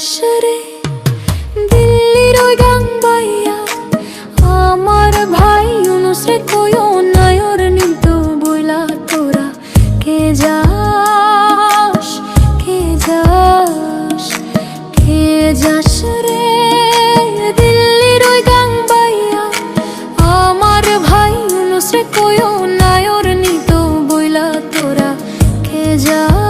হাসরে দিল্লির ওই গান বাইয়া আমার ভাই অনুসরে কই অনায়র নিত বইলা তোরা, কে যাস কে যাস কে যাস রে? দিল্লির ওই গান বাইয়া আমার ভাই অনুসরে কই অনায়র নিত বইলা তোরা, কে যাস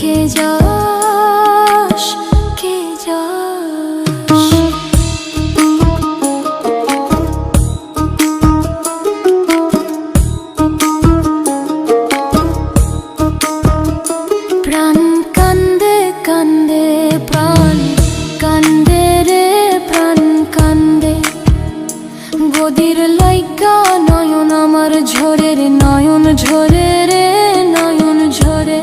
কে যাস, কে প্রাণ কান্দে কান্দে, প্রাণ কান্দে রে, প্রাণ কান্দে। গদির লাইকা নয়ন, আমার ঝোরের নয়ন ঝরে রে, নয়ন ঝোরে।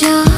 멈춰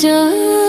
just